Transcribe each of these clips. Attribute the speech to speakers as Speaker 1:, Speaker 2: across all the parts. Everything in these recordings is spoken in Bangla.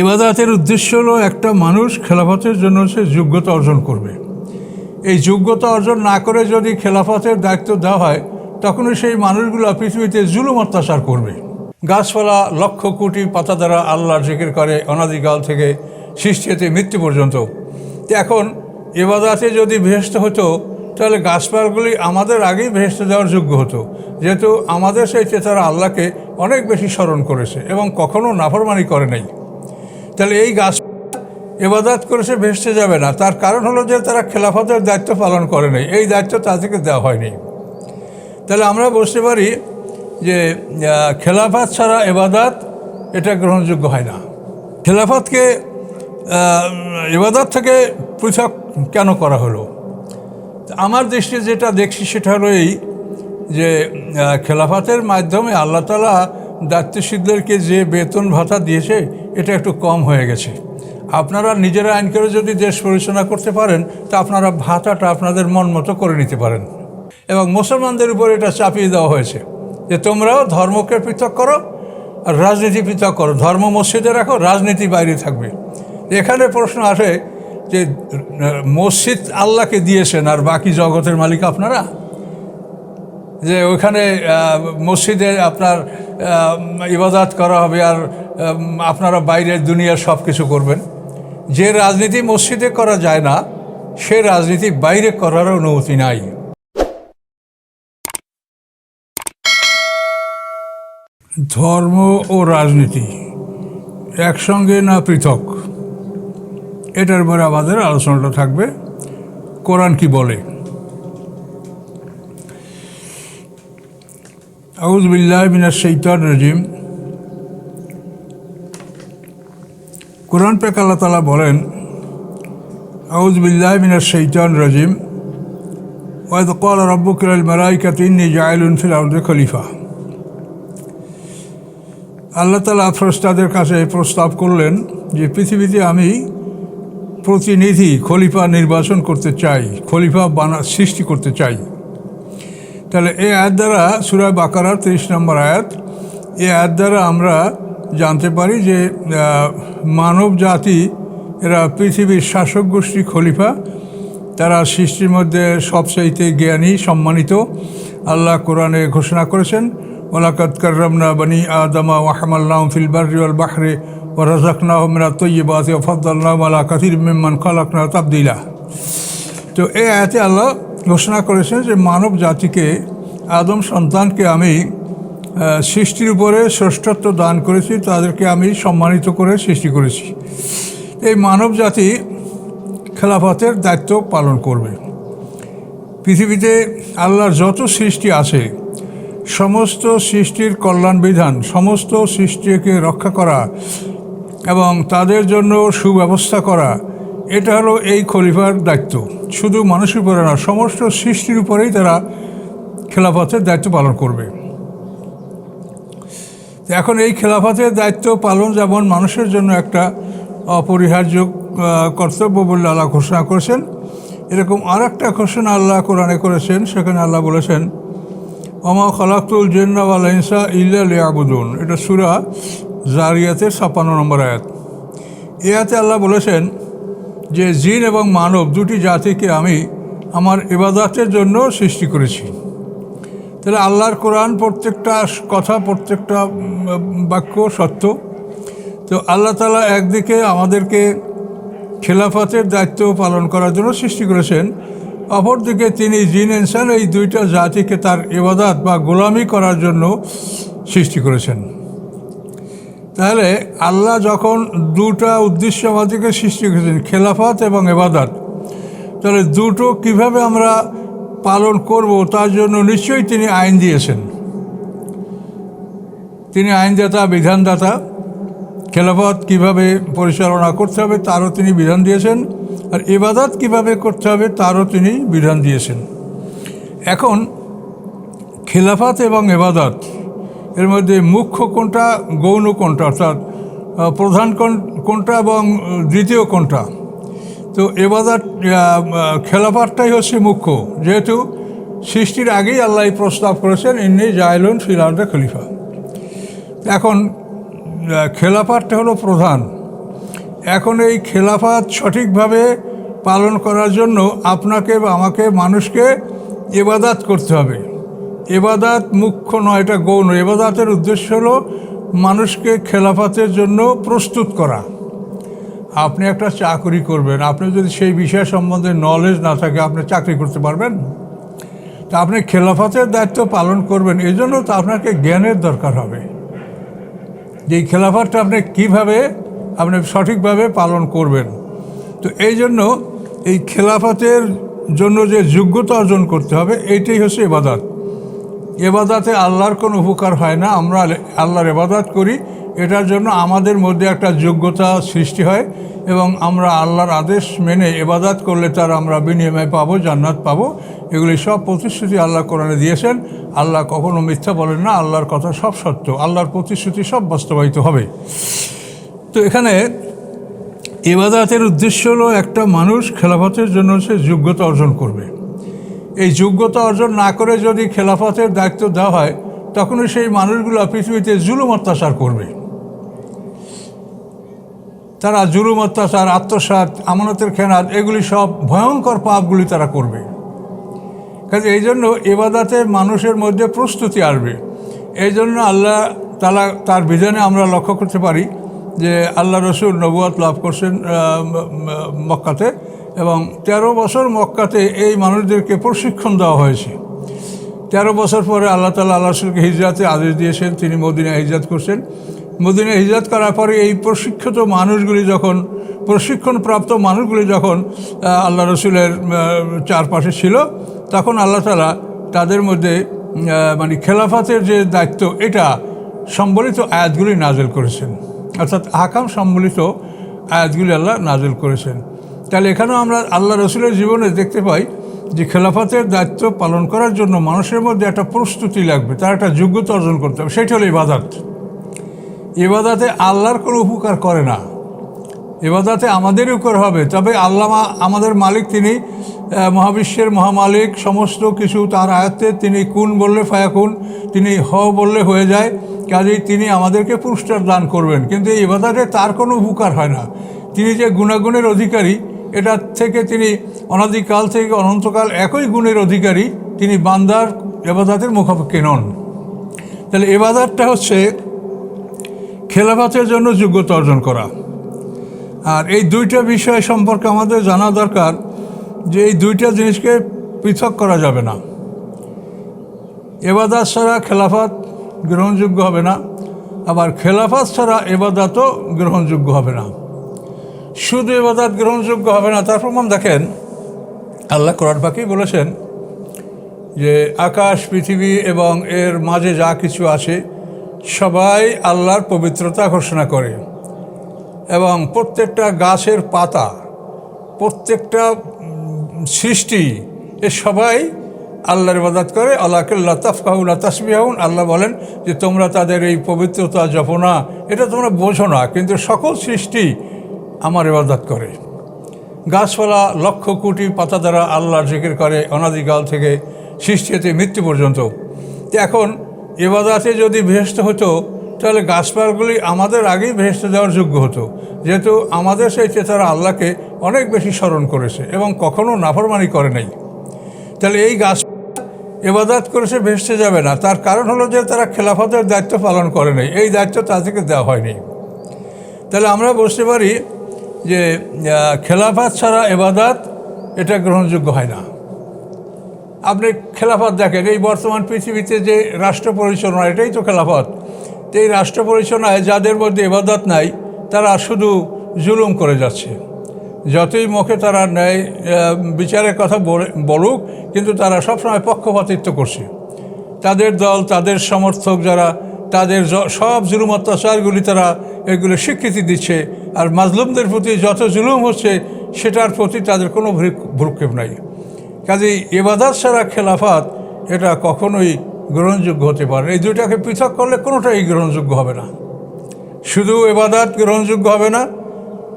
Speaker 1: ইবাদাতের উদ্দেশ্য হলো একটা মানুষ খেলাফতের জন্য সে যোগ্যতা অর্জন করবে। এই যোগ্যতা অর্জন না করে যদি খেলাফতের দায়িত্ব দেওয়া হয় তখনই সেই মানুষগুলো পৃথিবীতে জুলুম অত্যাচার করবে। গাছপালা লক্ষ কোটি পাতা দ্বারা আল্লাহর জিকির করে অনাদিকাল থেকে সৃষ্টি হতে মৃত্যু পর্যন্ত। এখন এবাদাতে যদি ভেস্ত হতো, তাহলে গাছপালাগুলি আমাদের আগেই ভেস্তে দেওয়ার যোগ্য হতো। যেহেতু আমাদের সেই চেতারা আল্লাহকে অনেক বেশি স্মরণ করেছে এবং কখনও নাফরমানি করে নাই। তাহলে এই গাছ এবাদাত করেছে ভেসতে যাবে না। তার কারণ হলো যে তারা খেলাফতের দায়িত্ব পালন করে নাই। এই দায়িত্ব তাদেরকে দেওয়া হয়নি। তাহলে আমরা বুঝতে পারি যে খেলাফাত ছাড়া এবাদাত এটা গ্রহণযোগ্য হয় না। খেলাফতকে এবাদাত থেকে পৃথক কেন করা হলো? আমার দৃষ্টিতে যেটা দেখছি সেটা হলো এই যে খেলাফাতের মাধ্যমে আল্লাহ তালা দায়িত্বশীলদেরকে যে বেতন ভাতা দিয়েছে এটা একটু কম হয়ে গেছে। আপনারা নিজেরা আইন করে যদি দেশ পরিচালনা করতে পারেন তা আপনারা ভাতাটা আপনাদের মন মতো করে নিতে পারেন। এবং মুসলমানদের উপর এটা চাপিয়ে দেওয়া হয়েছে যে তোমরাও ধর্মকে পৃথক করো আর রাজনীতি পৃথক করো। ধর্ম মসজিদে রাখো রাজনীতি বাইরে থাকবে। এখানে প্রশ্ন আসে যে মসজিদ আল্লাহকে দিয়েছেন আর বাকি জগতের মালিক আপনারা? যে ওইখানে আহ, মসজিদে আপনার ইবাদত করা হবে আর আপনারা বাইরের দুনিয়ার সব কিছু করবেন। যে রাজনীতি মসজিদে করা যায় না, সে রাজনীতি বাইরে করার অনুমতি নাই। ধর্ম ও রাজনীতি একসঙ্গে না পৃথক? এটার উপরে আমাদের আলোচনাটা থাকবে। কোরআন কি বলে? আউজ বিল্লাহ মিনাশ শৈতান রাজিম। কোরআন পেক আল্লাহ তালা বলেন আউজ বিল্লাহ মিনাশ শৈতান রাজিম। ওয়াদ কল রব্বুক মালাইকাত ইন্নি জায়লুন ফিল আউদ্দে খলিফা। আল্লাহ তালা ফ্রস্তাদের কাছে প্রস্তাব করলেন যে, পৃথিবীতে আমি প্রতিনিধি খলিফা নির্বাচন করতে চাই, খলিফা বানা, সৃষ্টি করতে চাই। তাহলে এই আয়াত দ্বারা সুরায় বাকারার তিরিশ নম্বর আয়াত এই আয়াত দ্বারা আমরা জানতে পারি যে মানব জাতি, এরা পৃথিবীর শাসক গোষ্ঠী খলিফা। তারা সৃষ্টির মধ্যে সবচাইতে জ্ঞানী, সম্মানিত। আল্লাহ কোরআনে ঘোষণা করেছেন ওলাকাত কার্রামনা বানি আদামা ওয়াহমাল্লাহ ফিল বার্রি ওয়াল বাহরে ও রাজাকনা মিনা তৈবাতে ফদ্দাল্লাহ কাতির মেম্মান খালাকনা তাবদিলা। তো এই আয়াতে আল্লাহ ঘোষণা করেছেন যে, মানব জাতিকে, আদম সন্তানকে আমি সৃষ্টির উপরে শ্রেষ্ঠত্ব দান করেছি, তাদেরকে আমি সম্মানিত করে সৃষ্টি করেছি। এই মানব জাতি খেলাফতের দায়িত্ব পালন করবে। পৃথিবীতে আল্লাহর যত সৃষ্টি আছে, সমস্ত সৃষ্টির কল্যাণ বিধান সমস্ত সৃষ্টিকে রক্ষা করা এবং তাদের জন্য সুব্যবস্থা করা, এটা হলো এই খলিফার দায়িত্ব। শুধু মানুষের উপরে না, সমস্ত সৃষ্টির উপরেই তারা খেলাফতের দায়িত্ব পালন করবে। এখন এই খেলাফতের দায়িত্ব পালন যেমন মানুষের জন্য একটা অপরিহার্য কর্তব্য বলে আল্লাহ ঘোষণা করেছেন, এরকম আর একটা ঘোষণা আল্লাহ কোরআনে করেছেন, সেখানে আল্লাহ বলেছেন অমা খলাকুল জেন্নাওয়াল হিংসা ইল্লা লিয়াবুদুন। এটা সুরা জারিয়াতের ছাপ্পান্ন নম্বর আয়াত। এ আল্লাহ বলেছেন যে জিন এবং মানব দুটি জাতিকে আমি আমার ইবাদাতের জন্য সৃষ্টি করেছি। তাহলে আল্লাহর কোরআন প্রত্যেকটা কথা, প্রত্যেকটা বাক্য সত্য। তো আল্লাহ তালা একদিকে আমাদেরকে খেলাফতের দায়িত্ব পালন করার জন্য সৃষ্টি করেছেন। অপরদিকে তিনি জিন এনসান এই দুইটা জাতিকে তার ইবাদাত বা গোলামি করার জন্য সৃষ্টি করেছেন। তাহলে আল্লাহ যখন দুটা উদ্দেশ্য আমাদেরকে সৃষ্টি করেছেন, খেলাফত এবং এবাদাত তাহলে দুটো কীভাবে আমরা পালন করব, তার জন্য নিশ্চয়ই তিনি আইন দিয়েছেন। তিনি আইনদাতা, বিধানদাতা, খেলাফত কীভাবে পরিচালনা করতে হবে তারও তিনি বিধান দিয়েছেন, আর ইবাদত কীভাবে করতে হবে তারও তিনি বিধান দিয়েছেন। এখন খেলাফত এবং এবাদত এর মধ্যে মুখ্য কোনটা, গৌণ কোনটা, অর্থাৎ প্রধান কোন- কোনটা এবং দ্বিতীয় কোনটা? তো এবাদত খেলাফাতটাই হচ্ছে মুখ্য। যেহেতু সৃষ্টির আগেই আল্লাহ প্রস্তাব করেছেন, ইন্নি জায়লুন ফিলাউদ্দা খলিফা। এখন খেলাফাতটা হলো প্রধান। এখন এই খেলাফাত সঠিকভাবে পালন করার জন্য আপনাকে বা আমাকে, মানুষকে এবাদাত করতে হবে। এবাদাত মুখ্য নয়, এটা গৌণ। এবাদাতের উদ্দেশ্য হলো মানুষকে খেলাফাতের জন্য প্রস্তুত করা। আপনি একটা চাকরি করবেন। আপনি যদি সেই বিষয় সম্বন্ধে নলেজ না থাকে, আপনি চাকরি করতে পারবেন? তা আপনি খেলাফতের দায়িত্ব পালন করবেন এই জন্য তো আপনাকে জ্ঞানের দরকার হবে। যে খেলাফতটা আপনি কীভাবে, আপনি সঠিকভাবে পালন করবেন। তো এই জন্য এই খেলাফতের জন্য যে যোগ্যতা অর্জন করতে হবে, এইটাই হচ্ছে এবাদাত। এবাদাতে আল্লাহর কোনো উপকার হয় না। আমরা আল্লাহর এবাদাত করি। এটার জন্য আমাদের মধ্যে একটা যোগ্যতা সৃষ্টি হয় এবং আমরা আল্লাহর আদেশ মেনে এবাদাত করলে তার আমরা বিনিময় পাবো, জান্নাত পাবো। এগুলি সব প্রতিশ্রুতি আল্লাহ কোরআনে দিয়েছেন। আল্লাহ কখনো মিথ্যা বলেন না, আল্লাহর কথা সব সত্য, আল্লাহর প্রতিশ্রুতি সব বাস্তবায়িত হবে। তো এখানে এবাদাতের উদ্দেশ্য হলো একটা মানুষ খেলাফতের জন্য সে যোগ্যতা অর্জন করবে। এই যোগ্যতা অর্জন না করে যদি খেলাফতের দায়িত্ব দেওয়া হয়, তখনই সেই মানুষগুলো পৃথিবীতে জুলুম অত্যাচার করবে। তারা জুলুম, অত্যাচার আত্মসাত আমানতের খেনাত এগুলি সব ভয়ঙ্কর পাপগুলি তারা করবে। কাজে এই জন্য এবাদাতে মানুষের মধ্যে প্রস্তুতি আসবে। এই জন্য আল্লাহ তালা তার বিধানে আমরা লক্ষ্য করতে পারি যে আল্লাহ রসুল নবুয়াত লাভ করছেন মক্কাতে এবং তেরো বছর মক্কাতে এই মানুষদেরকে প্রশিক্ষণ দেওয়া হয়েছে। তেরো বছর পরে আল্লাহ তালা আল্লাহ রসুলকে হিজরাতে আদেশ দিয়েছেন, তিনি মদিনায় হিজরাত করছেন। মদিনায় হিজরাত করার পরে এই প্রশিক্ষিত মানুষগুলি যখন, প্রশিক্ষণপ্রাপ্ত মানুষগুলি যখন আল্লাহ রসুলের চারপাশে ছিল, তখন আল্লাহ তালা তাদের মধ্যে মানে খেলাফাতের যে দায়িত্ব, এটা সম্বলিত আয়াতগুলি নাজেল করেছেন। অর্থাৎ আকাম সম্বলিত আয়াতগুলি আল্লাহ নাজেল করেছেন। তাহলে এখানেও আমরা আল্লাহ রসুলের জীবনে দেখতে পাই যে খেলাফতের দায়িত্ব পালন করার জন্য মানুষের মধ্যে একটা প্রস্তুতি লাগবে, তার একটা যোগ্যতা অর্জন করতে হবে। সেটা হলো ইবাদাত। ইবাদাতে আল্লাহর কোনো উপকার করে না। এবাদাতে আমাদেরই উপকার হবে। তবে আল্লাহ আমাদের মালিক, তিনি মহাবিশ্বের মহামালিক, সমস্ত কিছু তার আয়ত্তে তিনি কুন বললে ফায়াকুন, তিনি হ বললে হয়ে যায়। কাজেই তিনি আমাদেরকে পুরস্কার দান করবেন। কিন্তু এই এবাদাতে তার কোনো উপকার হয় না। তিনি যে গুণাগুণের অধিকারী এটার থেকে তিনি অনাদিকাল থেকে অনন্তকাল একই গুণের অধিকারী, তিনি বান্দার এবাদাতের মুখাপেক্ষি নন। তাহলে এবাদাতটা হচ্ছে খেলাফাতের জন্য যোগ্যতা অর্জন করা। আর এই দুইটা বিষয় সম্পর্কে আমাদের জানা দরকার যে এই দুইটা জিনিসকে পৃথক করা যাবে না। এবাদাত ছাড়া খেলাফাত গ্রহণযোগ্য হবে না, আবার খেলাফাত ছাড়া এবাদাতও গ্রহণযোগ্য হবে না। শুধু এবাদাত গ্রহণযোগ্য হবে না, তার প্রমাণ দেখেন, আল্লাহ কোরআন পাকি বলেছেন যে আকাশ, পৃথিবী এবং এর মাঝে যা কিছু আছে সবাই আল্লাহর পবিত্রতা ঘোষণা করে এবং প্রত্যেকটা গাছের পাতা, প্রত্যেকটা সৃষ্টি, এ সবাই আল্লাহর ইবাদত করে। আল্লাহকে লতাফকাহুন তাসবিহাউন আল্লাহ বলেন যে, তোমরা তাদের এই পবিত্রতা জপনা এটা তোমরা বোঝো না, কিন্তু সকল সৃষ্টি আমার ইবাদত করে। গাছপালা লক্ষ কোটি পাতা দ্বারা আল্লাহর জিকির করে অনাদিকাল থেকে সৃষ্টি হতে মৃত্যু পর্যন্ত। এখন এবাদাতে যদি ভেস্ত হতো, তাহলে গাছপালাগুলি আমাদের আগেই ভেস্ত দেওয়ার যোগ্য হতো। যেহেতু আমাদের সেই চেতারা আল্লাহকে অনেক বেশি স্মরণ করেছে এবং কখনো নাফরমানি করে নাই। তাহলে এই গাছ এবাদাত করেছে ভেসতে যাবে না। তার কারণ হলো যে তারা খেলাফতের দায়িত্ব পালন করে নাই। এই দায়িত্ব তাদেরকে দেওয়া হয়নি। তাহলে আমরা বুঝতে পারি যে খেলাফাত ছাড়া এবাদাত এটা গ্রহণযোগ্য হয় না। আপনি খেলাফত দেখেন, এই বর্তমান পৃথিবীতে যে রাষ্ট্র পরিচালনা এটাই তো খেলাফত। তো এই রাষ্ট্র পরিচালনায় যাদের মধ্যে এবাদত নাই, তারা শুধু জুলুম করে যাচ্ছে। যতই মুখে তারা ন্যায় বিচারের কথা বলে- বলুক, কিন্তু তারা সবসময় পক্ষপাতিত্ব করছে। তাদের দল, তাদের সমর্থক যারা, তাদের সব জুলুম অত্যাচারগুলি তারা এগুলো স্বীকৃতি দিচ্ছে, আর মাজলুমদের প্রতি যত জুলুম হচ্ছে, সেটার প্রতি তাদের কোনো ভ্রু- ভ্রুক্ষেপ নাই। কাজেই এবাদাত ছাড়া খেলাফাত এটা কখনোই গ্রহণযোগ্য হতে পারে এই দুইটাকে পৃথক করলে কোনোটাই গ্রহণযোগ্য হবে না। শুধু এবাদাত গ্রহণযোগ্য হবে না,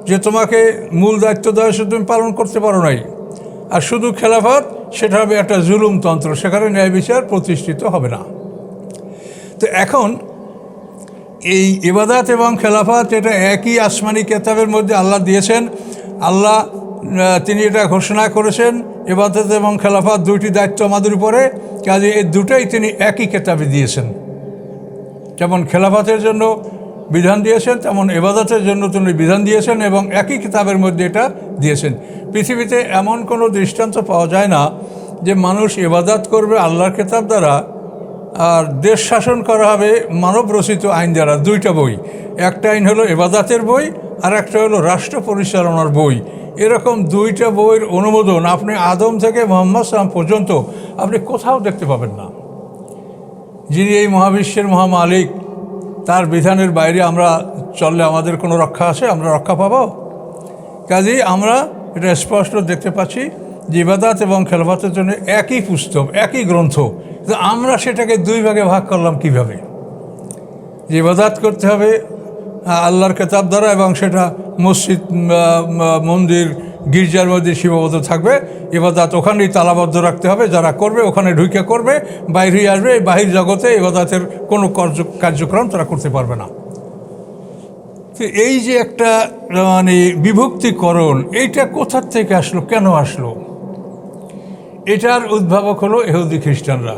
Speaker 1: যে তোমাকে মূল দায়িত্ব দেওয়া শুধু তুমি পালন করতে পারো নাই। আর শুধু খেলাফাত, সেটা হবে একটা জুলুমতন্ত্র সেখানে ন্যায় বিচার প্রতিষ্ঠিত হবে না। তো এখন এই ইবাদাত এবং খেলাফাত, এটা একই আসমানি কেতাবের মধ্যে আল্লাহ দিয়েছেন। আল্লাহ তিনি এটা ঘোষণা করেছেন ইবাদত এবং খেলাফত দুইটি দায়িত্ব আমাদের উপরে, কাজে এই দুটাই তিনি একই কেতাবে দিয়েছেন। যেমন খেলাফাতের জন্য বিধান দিয়েছেন, তেমন এবাদতের জন্য তিনি বিধান দিয়েছেন এবং একই কিতাবের মধ্যে এটা দিয়েছেন। পৃথিবীতে এমন কোনো দৃষ্টান্ত পাওয়া যায় না যে মানুষ এবাদাত করবে আল্লাহর কেতাব দ্বারা, আর দেশ শাসন করা হবে মানব রচিত আইন দ্বারা, দুইটা বই। একটা আইন হলো এবাদাতের বই, আর একটা হলো রাষ্ট্র পরিচালনার বই। এরকম দুইটা বইয়ের অনুমোদন আপনি আদম থেকে মোহাম্মদ সালাম পর্যন্ত আপনি কোথাও দেখতে পাবেন না। যিনি এই মহাবিশ্বের মহামালিক, তার বিধানের বাইরে আমরা চললে আমাদের কোনো রক্ষা আছে? আমরা রক্ষা পাবো? কাজেই আমরা এটা স্পষ্ট দেখতে পাচ্ছি যে ইবাদাত এবং খেলবাতের জন্য একই পুস্তক, একই গ্রন্থ। কিন্তু আমরা সেটাকে দুই ভাগে ভাগ করলাম কীভাবে? যে ইবাদাত করতে হবে আল্লাহর কেতাব দ্বারা এবং সেটা মসজিদ মন্দির গির্জার মধ্যে সীমাবদ্ধ থাকবে। ইবাদাত ওখানেই তালাবদ্ধ রাখতে হবে। যারা করবে ওখানে ঢুকে করবে। বাইরে আসবে এই বাহির জগতে ইবাদাতের কোনো কার্য- কার্যক্রম তারা করতে পারবে না। তো এই যে একটা মানে বিভক্তিকরণ, এইটা কোথার থেকে আসলো, কেন আসলো? এটার উদ্ভাবক হলো এহুদি খ্রিস্টানরা।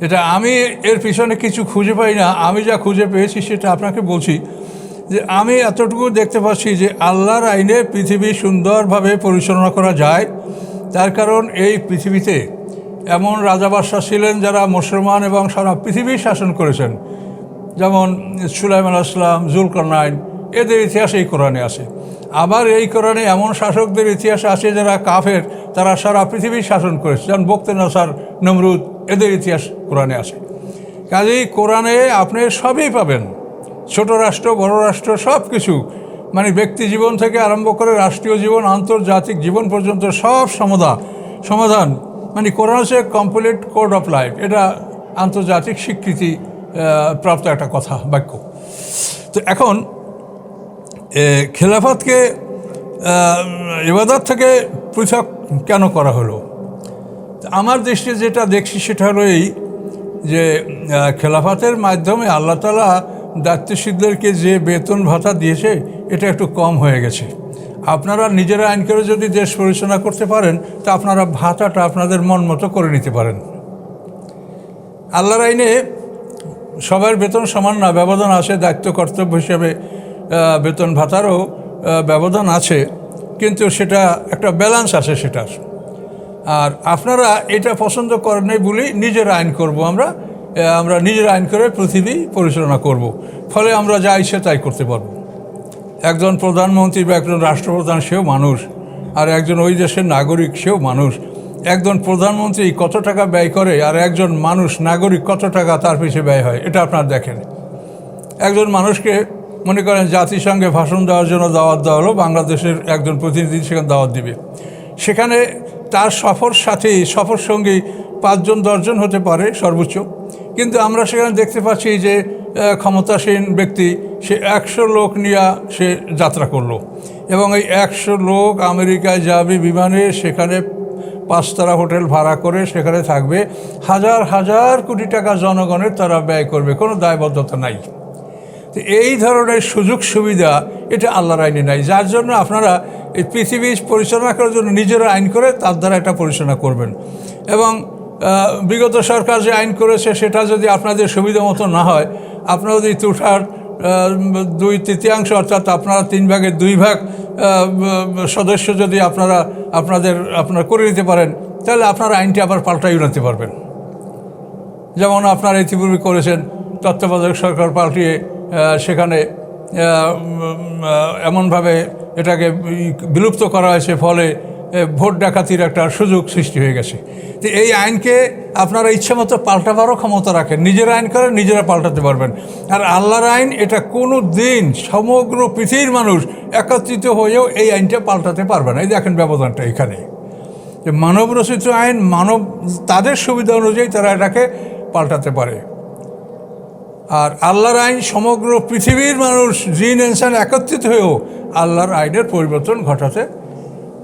Speaker 1: এটা আমি এর পিছনে কিছু খুঁজে পাই না। আমি যা খুঁজে পেয়েছি সেটা আপনাকে বলছি। যে আমি এতটুকু দেখতে পাচ্ছি যে আল্লাহর আইনে পৃথিবী সুন্দরভাবে পরিচালনা করা যায়। তার কারণ এই পৃথিবীতে এমন রাজা ছিলেন যারা মুসলমান এবং সারা পৃথিবী শাসন করেছেন। যেমন সুলাইমান আসলাম জুলকারনাইন, এদের ইতিহাস এই কোরআনে আছে। আবার এই কোরআনে এমন শাসকদের ইতিহাস আছে যারা কাফের, তারা সারা পৃথিবী শাসন করেছে। যেমন বক্তে নাসার, নমরুদ, এদের ইতিহাস কোরআনে আছে। কাজেই কোরআনে আপনি সবই পাবেন। ছোট রাষ্ট্র, বড় রাষ্ট্র সব কিছু মানে ব্যক্তি জীবন থেকে আরম্ভ করে রাষ্ট্রীয় জীবন, আন্তর্জাতিক জীবন পর্যন্ত সব সমাধা, সমাধান। মানে কোরআন হচ্ছে কমপ্লিট কোড অফ লাইফ এটা আন্তর্জাতিক স্বীকৃতি প্রাপ্ত একটা কথা, বাক্য। তো এখন খেলাফতকে ইবাদত থেকে পৃথক কেন করা হলো? আমার দৃষ্টিতে যেটা দেখছি সেটা হলো এই যে খেলাফাতের মাধ্যমে আল্লাহ তালা দায়িত্বশীলদেরকে যে বেতন ভাতা দিয়েছে, এটা একটু কম হয়ে গেছে। আপনারা নিজেরা আইন করে যদি দেশ পরিচালনা করতে পারেন, তা আপনারা ভাতাটা আপনাদের মন মতো করে নিতে পারেন। আল্লাহর আইনে সবার বেতন সমান না, ব্যবধান আছে, দায়িত্ব কর্তব্য হিসেবে বেতন ভাতারও ব্যবধান আছে, কিন্তু সেটা একটা ব্যালেন্স আছে সেটার। আর আপনারা এটা পছন্দ করেন বলেই নিজের আইন করব আমরা আমরা নিজের আইন করে পৃথিবী পরিচালনা করব। ফলে আমরা যা ইচ্ছে তাই করতে পারব। একজন প্রধানমন্ত্রী বা একজন রাষ্ট্রপ্রধান সেও মানুষ, আর একজন ওই দেশের নাগরিক সেও মানুষ। একজন প্রধানমন্ত্রী কত টাকা ব্যয় করে, আর একজন মানুষ, নাগরিক কত টাকা তার পিছিয়ে ব্যয় হয়, এটা আপনার দেখেন। একজন মানুষকে মনে করেন জাতিসংঘে ভাষণ দেওয়ার জন্য দাওয়াত দেওয়া হলো, বাংলাদেশের একজন প্রতিনিধি সেখানে দাওয়াত দিবে। সেখানে তার সফর সাথী সফর সঙ্গী পাঁচজন, দশজন হতে পারে সর্বোচ্চ। কিন্তু আমরা সেখানে দেখতে পাচ্ছি যে ক্ষমতাসীন ব্যক্তি, সে একশো লোক নিয়ে সে যাত্রা করল। এবং এই একশো লোক আমেরিকায় যাবে বিমানে, সেখানে পাঁচতারা হোটেল ভাড়া করে সেখানে থাকবে। হাজার হাজার কোটি টাকা জনগণের তারা ব্যয় করবে, কোনো দায়বদ্ধতা নাই। তো এই ধরনের সুযোগ সুবিধা এটা আল্লাহর আইনে নাই। যার জন্য আপনারা এই পৃথিবী পরিচালনা করার জন্য নিজেরা আইন করে তার দ্বারা এটা পরিচালনা করবেন। এবং বিগত সরকার যে আইন করেছে, সেটা যদি আপনাদের সুবিধা মতো না হয়, আপনারা যদি তুষার দুই তৃতীয়াংশ, অর্থাৎ আপনারা তিন ভাগের দুই ভাগ সদস্য যদি আপনারা, আপনাদের, আপনারা করে নিতে পারেন, তাহলে আপনারা আইনটি আবার পাল্টাইও নিতে পারবেন। যেমন আপনারা ইতিপূর্বে করেছেন, তত্ত্বাবধায়ক সরকার পাল্টিয়ে সেখানে এমনভাবে এটাকে বিলুপ্ত করা হয়েছে, ফলে ভোট ডাকাতির একটা সুযোগ সৃষ্টি হয়ে গেছে। তো এই আইনকে আপনারা ইচ্ছে মতো পাল্টাবারও ক্ষমতা রাখেন, নিজের আইন করেন, নিজেরা পাল্টাতে পারবেন। আর আল্লাহর আইন এটা কোনো দিন সমগ্র পৃথিবীর মানুষ একত্রিত হয়েও এই আইনটা পাল্টাতে পারবে না। এই দেখেন ব্যবধানটা এখানে। যে মানব রচিত আইন, মানব, তাদের সুবিধা অনুযায়ী তারা এটাকে পাল্টাতে পারে। আর আল্লাহর আইন সমগ্র পৃথিবীর মানুষ জিন, ইনসান একত্রিত হয়েও আল্লাহর আইনের পরিবর্তন ঘটাতে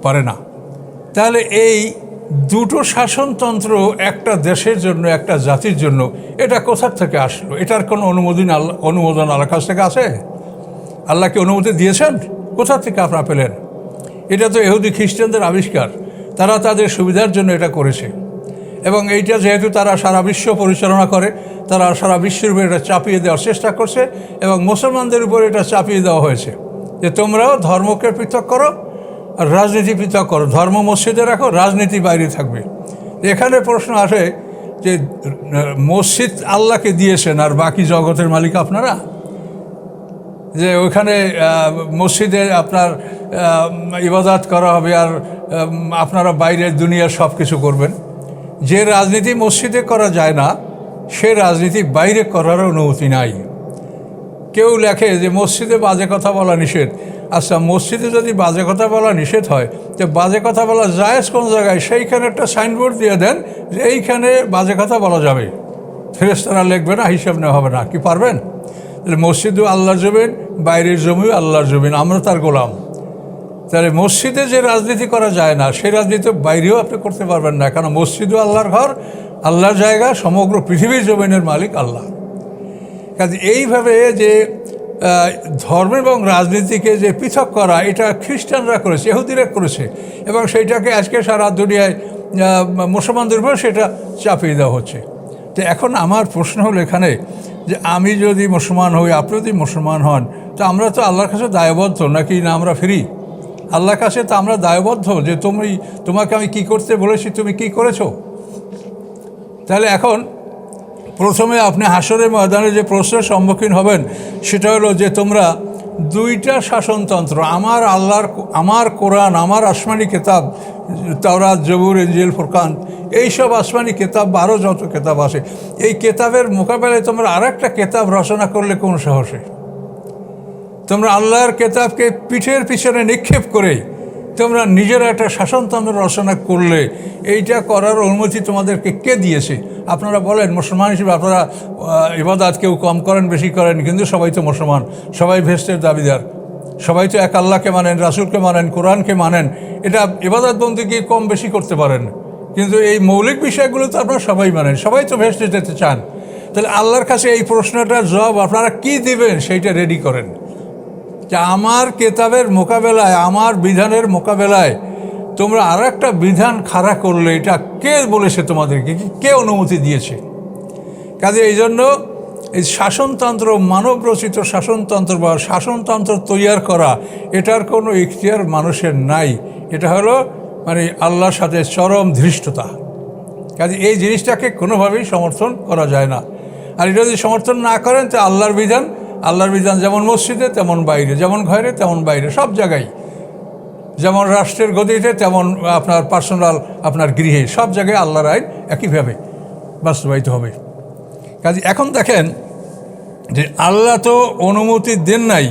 Speaker 1: পারে না। তাহলে এই দুটো শাসনতন্ত্র একটা দেশের জন্য, একটা জাতির জন্য, এটা কোথার থেকে আসলো? এটার কোনো অনুমোদন আল্লাহ অনুমোদন আল্লাহ কাছ থেকে আছে? আল্লাহকে অনুমতি দিয়েছেন? কোথা থেকে আপনারা পেলেন? এটা তো এহুদি খ্রিস্টানদের আবিষ্কার। তারা তাদের সুবিধার জন্য এটা করেছে। এবং এইটা যেহেতু তারা সারা বিশ্ব পরিচালনা করে, তারা সারা বিশ্বের উপরে এটা চাপিয়ে দেওয়ার চেষ্টা করছে এবং মুসলমানদের উপরে এটা চাপিয়ে দেওয়া হয়েছে। যে তোমরাও ধর্মকে পৃথক করো আর রাজনীতি পৃথক করো, ধর্ম মসজিদে রাখো, রাজনীতি বাইরে থাকবে। এখানে প্রশ্ন আসে যে, মসজিদ আল্লাহকে দিয়েছেন আর বাকি জগতের মালিক আপনারা? যে ওখানে মসজিদে আপনার ইবাদত করা হবে আর আপনারা বাইরের দুনিয়ার সব কিছু করবেন। যে রাজনীতি মসজিদে করা যায় না, সে রাজনীতি বাইরে করার অনুমতি নাই। কেউ লেখে যে, মসজিদে বাজে কথা বলা নিষেধ। আচ্ছা মসজিদে যদি বাজে কথা বলা নিষেধ হয়, তো বাজে কথা বলা জায়েজ কোন জায়গায়? সেইখানে একটা সাইনবোর্ড দিয়ে দেন যে এইখানে বাজে কথা বলা যাবে। ফেরেস্তারা লিখবে না, হিসাব নেওয়া হবে না, কি পারবেন? তাহলে মসজিদও আল্লাহর জমিন, বাইরের জমিও আল্লাহর জমিন, আমরা তার গোলাম। তাহলে মসজিদে যে রাজনীতি করা যায় না, সেই রাজনীতি বাইরেও আপনি করতে পারবেন না কারণ মসজিদও আল্লাহর ঘর, আল্লাহর জায়গা, সমগ্র পৃথিবীর জমিনের মালিক আল্লাহ। কাজে এইভাবে যে ধর্ম এবং রাজনীতিকে যে পৃথক করা, এটা খ্রিস্টানরা করেছে, ইহুদিরা করেছে, এবং সেইটাকে আজকে সারা দুনিয়ায় মুসলমানদের উপর সেটা চাপিয়ে দেওয়া হচ্ছে। তো এখন আমার প্রশ্ন হলো এখানে যে আমি যদি মুসলমান হই, আপনি যদি মুসলমান হন, তো আমরা তো আল্লাহর কাছে দায়বদ্ধ নাকি না আমরা ফিরি? আল্লাহর কাছে তো আমরা দায়বদ্ধ যে তুমি, তোমাকে আমি কি করতে বলেছি, তুমি কি করেছ? তাহলে এখন প্রথমে আপনি হাসরের ময়দানে যে প্রশ্নের সম্মুখীন হবেন, সেটা হলো যে তোমরা দুইটা শাসনতন্ত্র, আমার আল্লাহর, আমার কোরআন, আমার আসমানি কেতাব, তাওরাত, জবুর ইঞ্জিল ফুরকান, এইসব আসমানি কেতাব বা আরও যত কেতাব আছে, এই কেতাবের মোকাবেলায় তোমরা আর একটা কেতাব রচনা করলে কোন সাহসে? তোমরা আল্লাহর কেতাবকে পিঠের পিছনে নিক্ষেপ করে তোমরা নিজেরা একটা শাসনতন্ত্র রচনা করলে, এইটা করার অনুমতি তোমাদেরকে কে দিয়েছে? আপনারা বলেন, মুসলমান হিসেবে আপনারা ইবাদত কেউ কম করেন, বেশি করেন, কিন্তু সবাই তো মুসলমান, সবাই ভেস্টের দাবিদার। সবাই তো এক আল্লাহকে মানেন, রাসুলকে মানেন, কোরআনকে মানেন, এটা ইবাদত বন্দীকে কম বেশি করতে পারেন। কিন্তু এই মৌলিক বিষয়গুলো তো আপনারা সবাই মানেন, সবাই তো ভেস্টে যেতে চান। তাহলে আল্লাহর কাছে এই প্রশ্নটার জবাব আপনারা কি দিবেন, সেইটা রেডি করেন। আমার কেতাবের মোকাবেলায়, আমার বিধানের মোকাবেলায় তোমরা আর একটা বিধান খাড়া করলে, এটা কে বলেছে তোমাদেরকে? কি- কে অনুমতি দিয়েছে? কাজে এই জন্য এই শাসনতন্ত্র মানব রচিত শাসনতন্ত্র বা শাসনতন্ত্র তৈয়ার করা, এটার কোনো ইখতিয়ার মানুষের নাই। এটা হলো মানে আল্লাহর সাথে চরম ধৃষ্টতা। কাজে এই জিনিসটাকে কোনোভাবেই সমর্থন করা যায় না। আর এটা যদি সমর্থন না করেন, তো আল্লাহর বিধান আল্লাহর বিধান যেমন মসজিদে, তেমন বাইরে। যেমন ঘরে, তেমন বাইরে। সব জায়গায়। যেমন রাষ্ট্রের গতিতে, তেমন আপনার পার্সোনাল আপনার গৃহে। সব জায়গায় আল্লাহর আইন একইভাবে বাস্তবায়িত হবে। কাজে এখন দেখেন যে আল্লাহ তো অনুমতি দেন নাই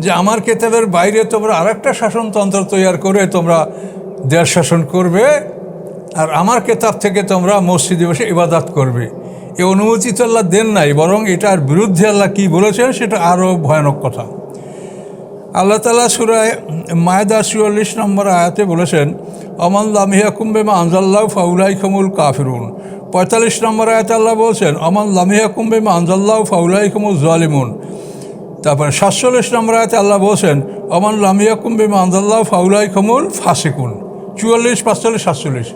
Speaker 1: যে আমার কেতাবের বাইরে তোমরা আরেকটা শাসনতন্ত্র তৈরি করে তোমরা দেশ শাসন করবে আর আমার কেতাব থেকে তোমরা মসজিদে বসে ইবাদত করবে। এই অনুমতি তো আল্লাহ দেন নাই, বরং এটার বিরুদ্ধে আল্লাহ কি বলেছেন সেটা আরও ভয়ানক কথা। আল্লাহ তালা সুরায় মায়দা চুয়াল্লিশ নম্বর আয়াতে বলেছেন, অমান লামিয়া কুম্বেমা আনজাল্লাহ ফাউলাই খমুল কাফিরুন। পঁয়তাল্লিশ নম্বর আয়াতে আল্লাহ বলছেন, অমান লামিয়া কুম্বেমা আনজাল্লাহ ফাউলাই খমুল জালিমুন। তারপরে সাতচল্লিশ নম্বর আয়াতে আল্লাহ বলছেন, অমান লামিয়া কুম্বেমা আনজাল্লাহ ফাউলাই খমুল ফাসিকুন। চুয়াল্লিশ, পাঁচচল্লিশ, সাতচল্লিশ।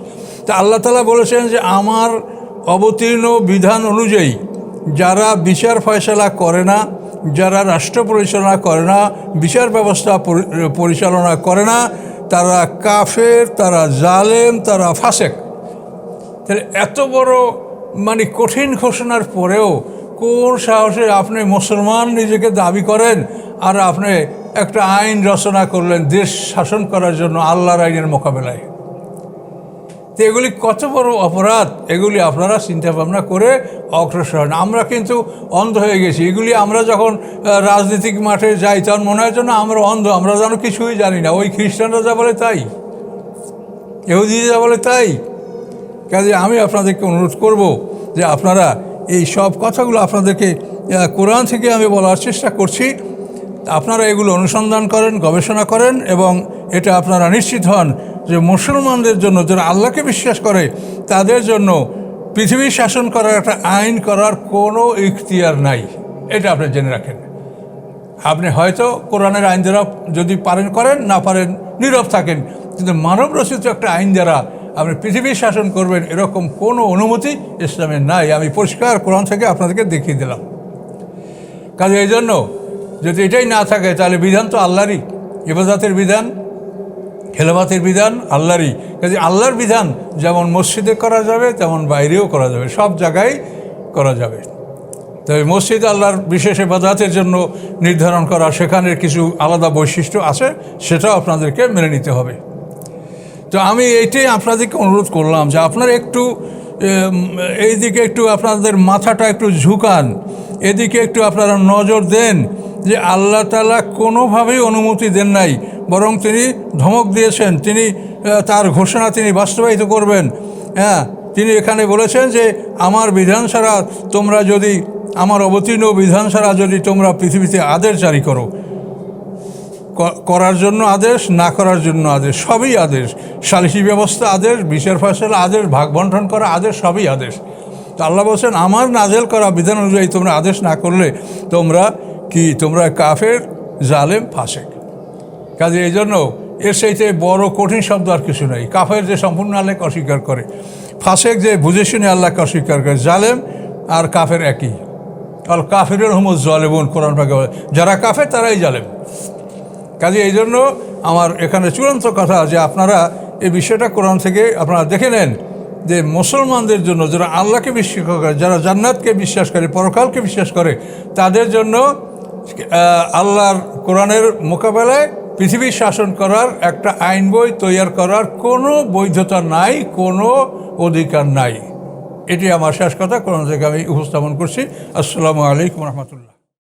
Speaker 1: তা আল্লাহ তালা বলেছেন যে, আমার অবতীর্ণ বিধান অনুযায়ী যারা বিচার ফয়সলা করে না, যারা রাষ্ট্র পরিচালনা করে না, বিচার ব্যবস্থা পরিচালনা করে না, তারা কাফের, তারা জালেম, তারা ফাসেক। তাহলে এত বড় মানে কঠিন ঘোষণার পরেও কোন সাহসে আপনি মুসলমান নিজেকে দাবি করেন আর আপনি একটা আইন রচনা করলেন দেশ শাসন করার জন্য আল্লাহর আইনের মোকাবেলায়? তো এগুলি কত বড় অপরাধ? এগুলি আপনারা চিন্তা ভাবনা করে অগ্রসর হন। আমরা কিন্তু অন্ধ হয়ে গেছি। এগুলি আমরা যখন রাজনৈতিক মাঠে যাই, তখন মনে হয় যেন আমরা অন্ধ। আমরা যেন কিছুই জানি না। ওই খ্রিস্টানরা যা বলে তাই। এহুদি যা বলে তাই। কাজে আমি আপনাদেরকে অনুরোধ করব যে আপনারা এই সব কথাগুলো আপনাদেরকে কোরআন থেকে আমি বলার চেষ্টা করছি। আপনারা এগুলো অনুসন্ধান করেন, গবেষণা করেন এবং এটা আপনারা নিশ্চিত হন যে মুসলমানদের জন্য, যারা আল্লাহকে বিশ্বাস করে, তাদের জন্য পৃথিবী শাসন করার একটা আইন করার কোনো ইখতিয়ার নাই। এটা আপনি জেনে রাখেন। আপনি হয়তো কোরআনের আইন দ্বারা যদি পারেন করেন, না পারেন, নীরব থাকেন। কিন্তু মানব রচিত একটা আইন দ্বারা আপনি পৃথিবী শাসন করবেন, এরকম কোনো অনুমতি ইসলামের নাই। আমি পরিষ্কার কোরআন থেকে আপনাদেরকে দেখিয়ে দিলাম। কাজে এই জন্য যদি এটাই না থাকে, তাহলে বিধান তো আল্লাহরই। ইবাদাতের বিধান খেলাফাতের বিধান আল্লাহরই। কাজে আল্লাহর বিধান যেমন মসজিদে করা যাবে, তেমন বাইরেও করা যাবে। সব জায়গায় করা যাবে। তবে মসজিদ আল্লাহর বিশেষ এবাদাতের জন্য নির্ধারণ করা, সেখানের কিছু আলাদা বৈশিষ্ট্য আছে, সেটাও আপনাদেরকে মেনে নিতে হবে। তো আমি এইটাই আপনাদেরকে অনুরোধ করলাম যে আপনারা একটু এই দিকে একটু আপনাদের মাথাটা একটু ঝুকান। এদিকে একটু আপনারা নজর দেন যে আল্লাহ তালা কোনোভাবেই অনুমতি দেন নাই। বরং তিনি ধমক দিয়েছেন, তিনি তার ঘোষণা তিনি বাস্তবায়িত করবেন। হ্যাঁ তিনি এখানে বলেছেন যে, আমার বিধান ছাড়া তোমরা যদি, আমার অবতীর্ণ বিধান ছাড়া যদি তোমরা পৃথিবীতে আদেশ জারি করো করার জন্য আদেশ, না করার জন্য আদেশ, সবই আদেশ। সালিসি ব্যবস্থা আদেশ, বিচার ফয়সলা আদেশ, ভাগ বন্টন করা আদেশ, সবই আদেশ। তো আল্লাহ বলছেন, আমার নাজেল করা বিধান অনুযায়ী তোমরা আদেশ না করলে তোমরা কি, তোমরা কাফের, জালেম, ফাসেক? কাজে এই জন্য এর সাইতে বড় কঠিন শব্দ আর কিছু নেই। কাফের যে সম্পূর্ণ আল্লাহকে অস্বীকার করে, ফাঁসেক যে বুঝে শুনে আল্লাহকে অস্বীকার করে, জালেম আর কাফের একই। আল কাফের রহমদ জলেবন কোরআন পাকে যারা কাফের, তারাই জালেম। কাজে এই জন্য আমার এখানে চূড়ান্ত কথা যে আপনারা এই বিষয়টা কোরআন থেকে আপনারা দেখে নেন যে মুসলমানদের জন্য যারা আল্লাহকে বিশ্বাস করে, যারা জান্নাতকে বিশ্বাস করে, পরকালকে বিশ্বাস করে, তাদের জন্য আল্লাহর কোরআনের মোকাবেলায় পৃথিবী শাসন করার একটা আইন বই তৈয়ার করার কোনো বৈধতা নাই, কোনো অধিকার নাই। এটি আমার শেষ কথা। কোনো থেকে আমি উপস্থাপন করছি। আসসালামু আলাইকুম রহমতুল্লাহ।